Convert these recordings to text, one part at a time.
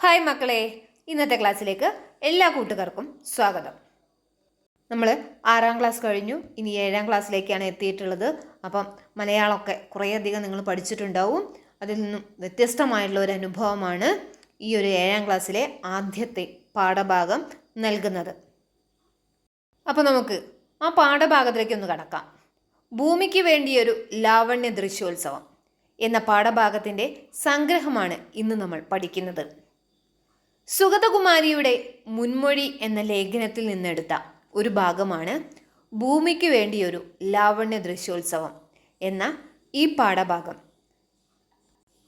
Hi മക്കളെ. ഇന്നത്തെ ക്ലാസ്സിലേക്ക് എല്ലാ കൂട്ടുകാർക്കും സ്വാഗതം. നമ്മൾ ആറാം ക്ലാസ് കഴിഞ്ഞു. ഇനി ഏഴാം ക്ലാസ്സിലേക്കാണ് എത്തിയിട്ടുള്ളത്. അപ്പം മലയാളമൊക്കെ കുറേയധികം നിങ്ങൾ പഠിച്ചിട്ടുണ്ടാവും. അതിൽ നിന്നും വ്യത്യസ്തമായിട്ടുള്ള ഒരു അനുഭവമാണ് ഈ ഒരു ഏഴാം ക്ലാസ്സിലെ ആദ്യത്തെ പാഠഭാഗം നൽകുന്നത്. അപ്പോൾ നമുക്ക് ആ പാഠഭാഗത്തിലേക്ക് ഒന്ന് കടക്കാം. ഭൂമിക്ക് വേണ്ടിയൊരു ലാവണ്യ ദൃശ്യോത്സവം എന്ന പാഠഭാഗത്തിന്റെ സംഗ്രഹമാണ് ഇന്ന് നമ്മൾ പഠിക്കുന്നത്. സുഗതകുമാരിയുടെ മുൻമൊഴി എന്ന ലേഖനത്തിൽ നിന്നെടുത്ത ഒരു ഭാഗമാണ് ഭൂമിക്ക് വേണ്ടിയൊരു ലാവണ്യ ദൃശ്യോത്സവം എന്ന ഈ പാഠഭാഗം.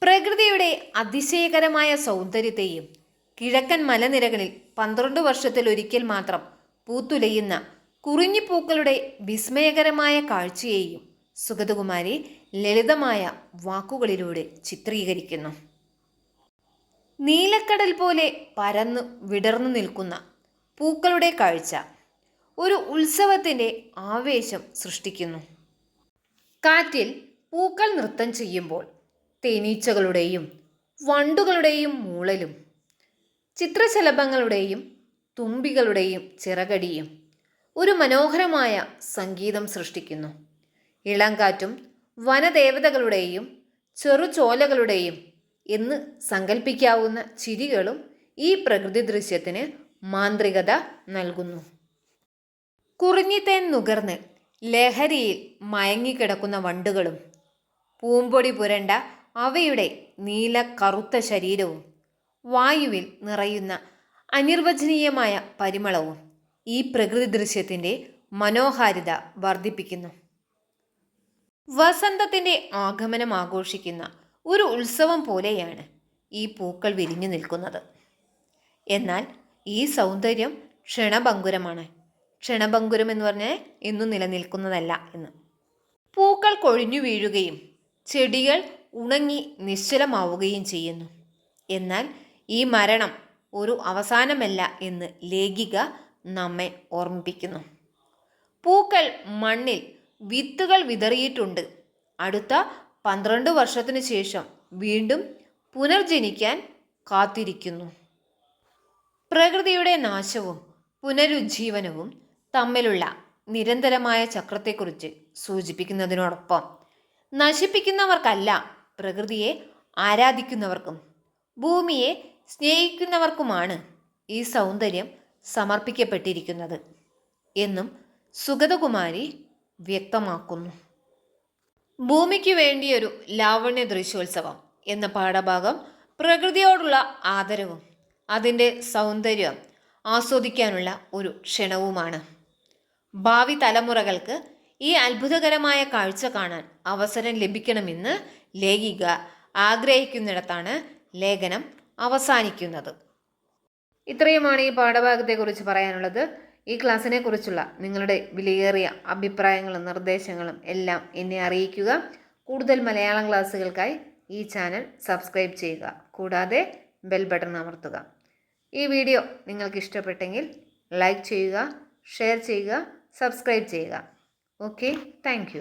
പ്രകൃതിയുടെ അതിശയകരമായ സൗന്ദര്യത്തെയും കിഴക്കൻ മലനിരകളിൽ പന്ത്രണ്ട് വർഷത്തിൽ ഒരിക്കൽ മാത്രം പൂത്തുലയുന്ന കുറിഞ്ഞിപ്പൂക്കളുടെ വിസ്മയകരമായ കാഴ്ചയെയും സുഗതകുമാരി ലളിതമായ വാക്കുകളിലൂടെ ചിത്രീകരിക്കുന്നു. നീലക്കടൽ പോലെ പരന്നു വിടർന്നു നിൽക്കുന്ന പൂക്കളുടെ കാഴ്ച ഒരു ഉത്സവത്തിന്റെ ആവേശം സൃഷ്ടിക്കുന്നു. കാറ്റിൽ പൂക്കൾ നൃത്തം ചെയ്യുമ്പോൾ തേനീച്ചകളുടെയും വണ്ടുകളുടെയും മൂളലും ചിത്രശലഭങ്ങളുടെയും തുമ്പികളുടെയും ചിറകടിയും ഒരു മനോഹരമായ സംഗീതം സൃഷ്ടിക്കുന്നു. ഇളങ്കാറ്റും വനദേവതകളുടെയും ചെറുചോലകളുടെയും എന്ന് സങ്കല്പിക്കാവുന്ന ചിരികളും ഈ പ്രകൃതി ദൃശ്യത്തിന് മാന്ത്രികത നൽകുന്നു. കുറിഞ്ഞിത്തേൻ നുകർന്ന് ലഹരിയിൽ മയങ്ങിക്കിടക്കുന്ന വണ്ടുകളും പൂമ്പൊടി പുരണ്ട അവയുടെ നീല കറുത്ത ശരീരവും വായുവിൽ നിറയുന്ന അനിർവചനീയമായ പരിമളവും ഈ പ്രകൃതി ദൃശ്യത്തിന്റെ മനോഹാരിത വർദ്ധിപ്പിക്കുന്നു. വസന്തത്തിന്റെ ആഗമനം ആഘോഷിക്കുന്ന ഒരു ഉത്സവം പോലെയാണ് ഈ പൂക്കൾ വിരിഞ്ഞു നിൽക്കുന്നത്. എന്നാൽ ഈ സൗന്ദര്യം ക്ഷണഭങ്കുരമാണ്. ക്ഷണഭങ്കുരം എന്ന് പറഞ്ഞാൽ എന്നും നിലനിൽക്കുന്നതല്ല എന്ന്. പൂക്കൾ കൊഴിഞ്ഞു വീഴുകയും ചെടികൾ ഉണങ്ങി നിശ്ചലമാവുകയും ചെയ്യുന്നു. എന്നാൽ ഈ മരണം ഒരു അവസാനമല്ല എന്ന് ലേഖിക നമ്മെ ഓർമ്മിപ്പിക്കുന്നു. പൂക്കൾ മണ്ണിൽ വിത്തുകൾ വിതറിയിട്ടുണ്ട്. അടുത്ത പന്ത്രണ്ട് വർഷത്തിനു ശേഷം വീണ്ടും പുനർജനിക്കാൻ കാത്തിരിക്കുന്നു. പ്രകൃതിയുടെ നാശവും പുനരുജ്ജീവനവും തമ്മിലുള്ള നിരന്തരമായ ചക്രത്തെക്കുറിച്ച് സൂചിപ്പിക്കുന്നതിനോടൊപ്പം നശിപ്പിക്കുന്നവർക്കല്ല പ്രകൃതിയെ ആരാധിക്കുന്നവർക്കും ഭൂമിയെ സ്നേഹിക്കുന്നവർക്കുമാണ് ഈ സൗന്ദര്യം സമർപ്പിക്കപ്പെട്ടിരിക്കുന്നത് എന്നും സുഗതകുമാരി വ്യക്തമാക്കുന്നു. ഭൂമിക്ക് വേണ്ടിയൊരു ലാവണ്യ ദൃശ്യോത്സവം എന്ന പാഠഭാഗം പ്രകൃതിയോടുള്ള ആദരവും അതിന്റെ സൗന്ദര്യം ആസ്വദിക്കാനുള്ള ഒരു ക്ഷണവുമാണ്. ഭാവി തലമുറകൾക്ക് ഈ അത്ഭുതകരമായ കാഴ്ച കാണാൻ അവസരം ലഭിക്കണമെന്ന് ലേഖിക ആഗ്രഹിക്കുന്നിടത്താണ് ലേഖനം അവസാനിക്കുന്നത്. ഇത്രയുമാണ് ഈ പാഠഭാഗത്തെക്കുറിച്ച് പറയാനുള്ളത്. ഈ ക്ലാസ്സിനെ കുറിച്ചുള്ള നിങ്ങളുടെ വിലയേറിയ അഭിപ്രായങ്ങളും നിർദ്ദേശങ്ങളും എല്ലാം എന്നെ അറിയിക്കുക. കൂടുതൽ മലയാളം ക്ലാസ്സുകൾക്കായി ഈ ചാനൽ സബ്സ്ക്രൈബ് ചെയ്യുക. കൂടാതെ ബെൽ ബട്ടൺ അമർത്തുക. ഈ വീഡിയോ നിങ്ങൾക്ക് ഇഷ്ടപ്പെട്ടെങ്കിൽ ലൈക്ക് ചെയ്യുക ഷെയർ ചെയ്യുക സബ്സ്ക്രൈബ് ചെയ്യുക. Okay thank